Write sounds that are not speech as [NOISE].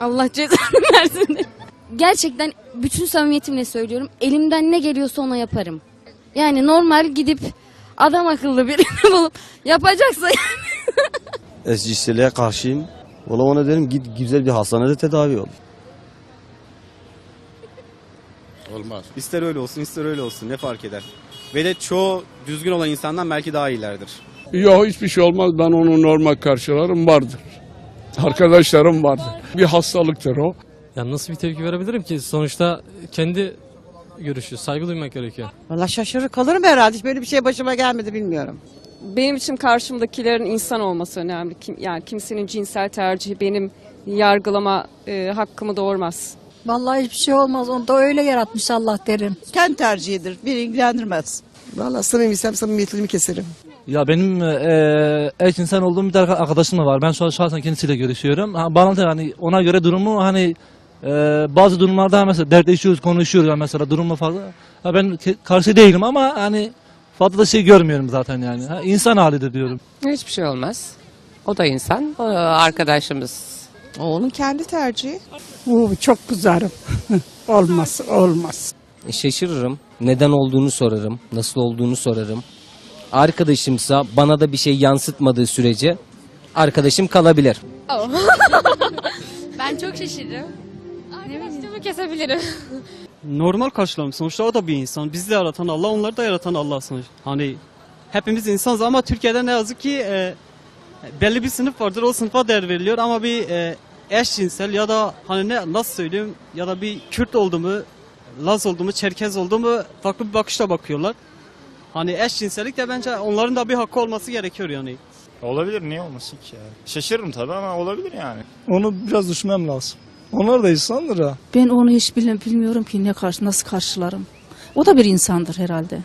Allah cezanı [LAUGHS] versin. Gerçekten bütün samimiyetimle söylüyorum. Elimden ne geliyorsa ona yaparım. Yani normal gidip adam akıllı birini [LAUGHS] bulup yapacaksa Eşcinselliğe karşıyım. Valla ona derim git güzel bir hastanede tedavi ol. Olmaz. İster öyle olsun ister öyle olsun ne fark eder. Ve de çoğu düzgün olan insandan belki daha iyilerdir. Yok hiçbir şey olmaz. Ben onu normal karşılarım vardır. Arkadaşlarım vardır. Bir hastalıktır o. Ya nasıl bir tepki verebilirim ki? Sonuçta kendi görüşü, saygı duymak gerekiyor. Valla şaşırır kalırım herhalde. Hiç böyle bir şey başıma gelmedi bilmiyorum. Benim için karşımdakilerin insan olması önemli. Kim, yani kimsenin cinsel tercihi benim yargılama e, hakkımı doğurmaz. Vallahi hiçbir şey olmaz. Onu da öyle yaratmış Allah derim. Kendi tercihidir. Beni ilgilendirmez. Valla samimiysem samimiyetimi keserim. Ya benim e, eşcinsel olduğum bir tane arkadaşım da var. Ben şu an şahsen kendisiyle görüşüyorum. Ha, bana da hani ona göre durumu hani e, bazı durumlarda mesela dertleşiyoruz, konuşuyoruz yani mesela durumu fazla. Ha, ben karşı değilim ama hani fazla da şey görmüyorum zaten yani. Ha, insan halidir diyorum. Hiçbir şey olmaz. O da insan, o arkadaşımız. O onun kendi tercihi. Oo, çok kızarım. [LAUGHS] olmaz, olmaz. Şaşırırım. Neden olduğunu sorarım. Nasıl olduğunu sorarım. Arkadaşımsa bana da bir şey yansıtmadığı sürece arkadaşım kalabilir. [LAUGHS] ben çok şaşırırım. Arkadaşlığımı kesebilirim. normal karşılarım. Sonuçta o da bir insan. Bizi de yaratan Allah, onları da yaratan Allah sonuçta. Hani hepimiz insanız ama Türkiye'de ne yazık ki e, belli bir sınıf vardır. O sınıfa değer veriliyor ama bir e, eşcinsel ya da hani ne nasıl söyleyeyim ya da bir Kürt olduğumu, Laz olduğumu, Çerkez olduğumu farklı bir bakışla bakıyorlar. Hani eşcinsellik de bence onların da bir hakkı olması gerekiyor yani. Olabilir niye olmasın ki ya? Şaşırırım tabii ama olabilir yani. Onu biraz düşünmem lazım. Onlar da insandır ha. Ben onu hiç bilmiyorum ki ne karşı, nasıl karşılarım. O da bir insandır herhalde.